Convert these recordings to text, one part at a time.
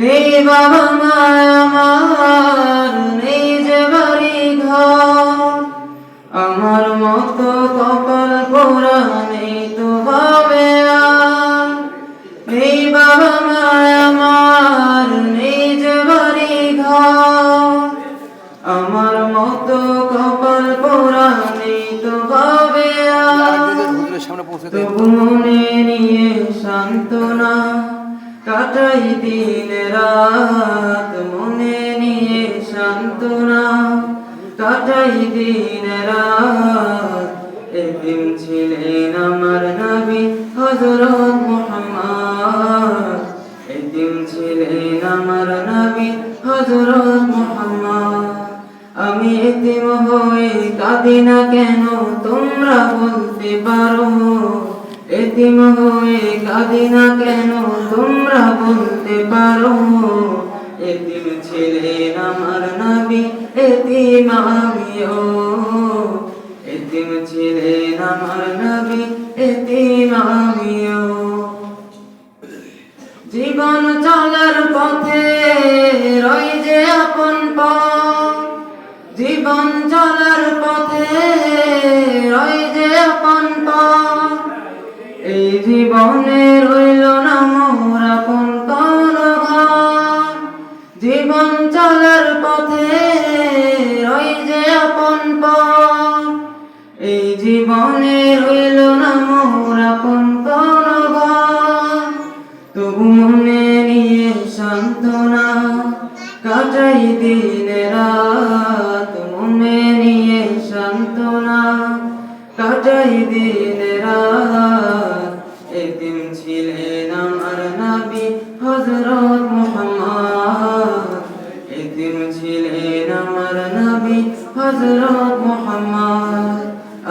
নেই বাবা মায় আমার নেই যে বাড়ি ঘর। আমার মতো কপাল পোড়া নেই তো ভাবে আর নেই বাবা মায় আমার নেই যে বাড়ি ঘর। আমার মতো কপাল পোড়া নেই তো ভাবে আর তবু মনে নিয়ে সান্ত্বনা কাটাই দিন রাত, মনে নিয়ে সান্ত্বনা কাটাই দিন রাত এদিন ছিলেন আমার নবী হজরত মোহাম্মদ। এদিন ছিলেন আমার নবী হজরত মোহাম্মদ। আমি এতিম হয়ে কাঁদি না কেন, তোমরা বলতে পারো। এতিম হয়ে কাঁদি না কেন? তোমরা বলতে পারো, এতিম ছিলেন আমার নবী, এতিম আমিও। এতিম ছিলেন আমার নবী, এতিম আমিও। জীবন চলার পথে রই যে আপন জীবন চলার পথে রই এই জীবনে রইল না মোর কোন জীবন চলার পথে রই যে আপন এই জীবনে রইল না মোর আপন কোন ঘর তবু মনে নিয়ে সান্ত্বনা কাটাই দিন রাত। মনে নিয়ে সান্ত্বনা কাটাই দিন রাত। হজরত মোহাম্মদ। একদিন ছিলেন আমার নবী হজরত মোহাম্মদ।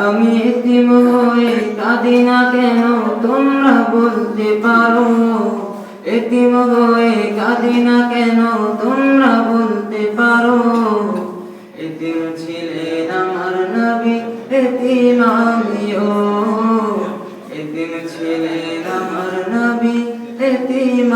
আমি এতিম হয়ে কাঁদি কেন তোমরা বলতে পারো। এতিম হয়ে কাঁদি কেন তোমরা বলতে পারো। এতিম ছিলেন আমার নবী এতিম আমিও। এতিম ছিলেন এতিম